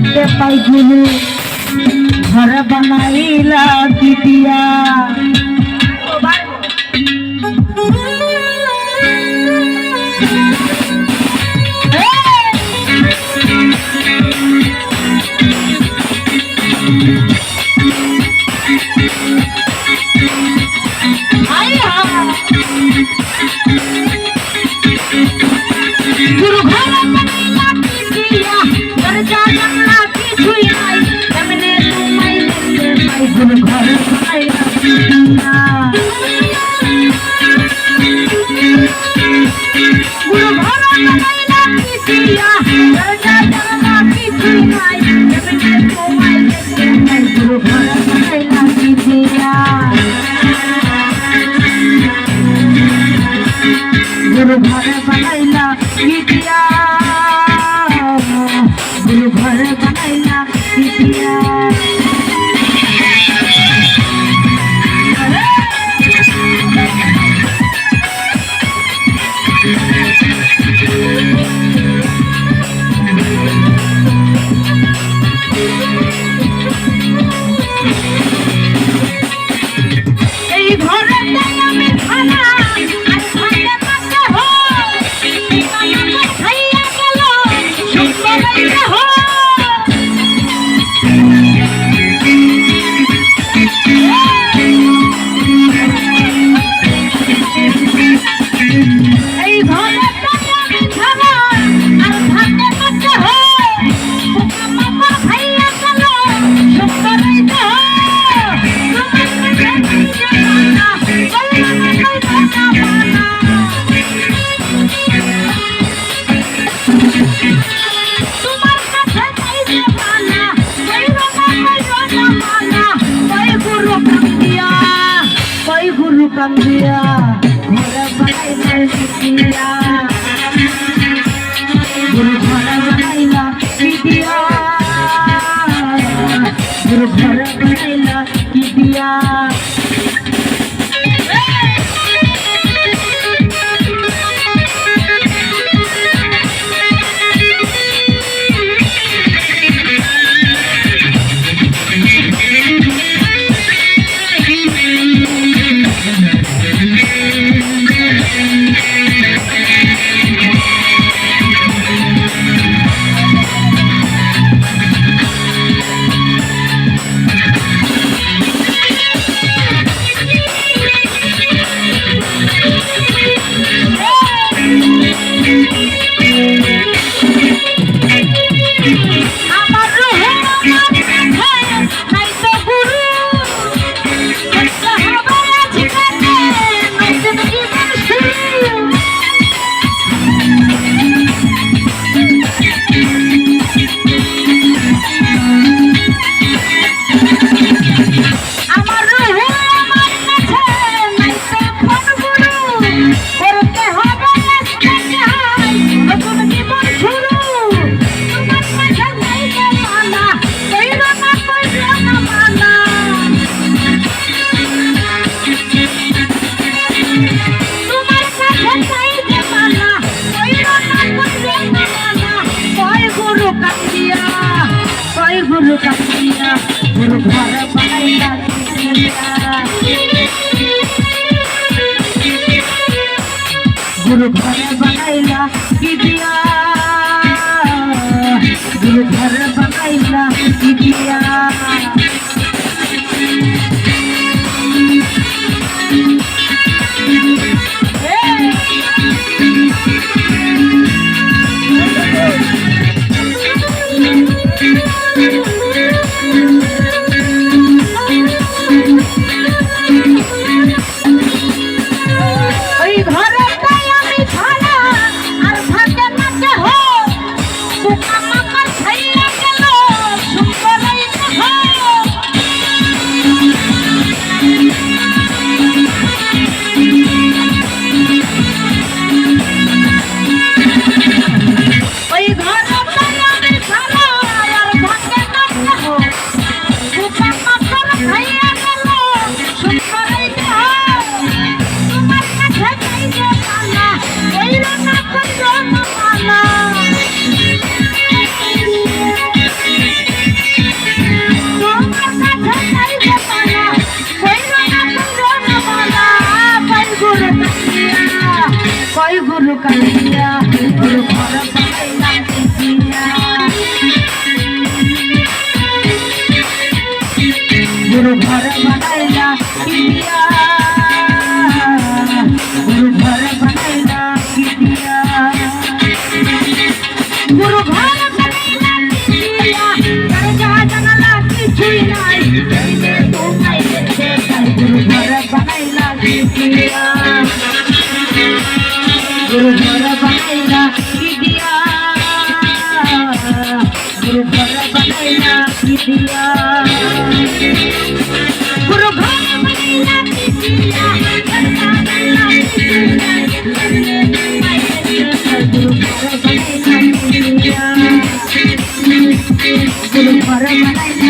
দেখতে পাই ঘরে বানাইলা দিদিয়া ঘর বানাইলা ইতিহাস প্রাণ দিয়া ঘোরা বাইরে பிரியா. குரு பரபாயா இதியா குரு பரபாயா இதியா குரு பரபாயா இதியா குரு பரபாயா இதியா குரு பரபாயா